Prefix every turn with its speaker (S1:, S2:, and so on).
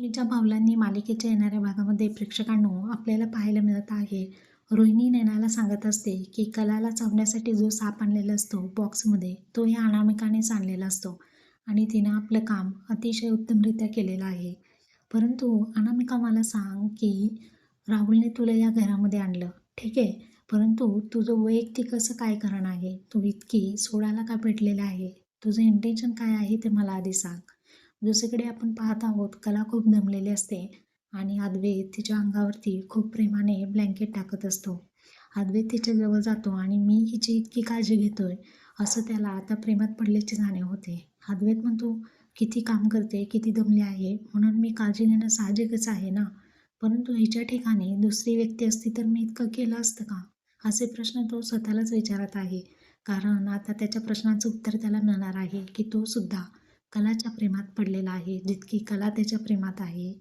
S1: रश्मीच्या भावलांनी मालिकेच्या येणाऱ्या भागामध्ये प्रेक्षकांनो आपल्याला पाहायला मिळत आहे. रोहिणी नैनाला सांगत असते की कलाला चावण्यासाठी जो साप आणलेला असतो बॉक्समध्ये तो या अनामिकानेच आणलेला असतो आणि तिनं आपलं काम अतिशय उत्तमरित्या केलेलं आहे. परंतु अनामिका मला सांग की राहुलने तुला या घरामध्ये आणलं ठीक आहे? परंतु तुझं वैयक्तिक असं काय कारण आहे? तू इतकी सोडायला का पेटलेलं आहे? तुझं इंटेन्शन काय आहे ते मला आधी सांग. दुसरीकडे आपण पाहत आहोत कला खूप दमलेली असते आणि अद्वैत तिच्या अंगावरती खूप प्रेमाने ब्लँकेट टाकत असतो. अद्वैत तिच्या जवळ जातो आणि मी हिची इतकी काळजी घेतोय असं त्याला आता प्रेमात पडल्याची जाणीव होते. अद्वैत म्हणतो किती काम करते किती दमली आहे म्हणून मी काळजी घेणं साहजिकच आहे ना? परंतु हिच्या ठिकाणी दुसरी व्यक्ती असती तर मी इतकं केलं असतं का? असे प्रश्न तो स्वतःलाच विचारत आहे. कारण आता त्याच्या प्रश्नाचं उत्तर त्याला मिळणार आहे की तो सुद्धा कलाच्या प्रेमात पडलेला आहे जितकी कला त्याच्या प्रेमात आहे.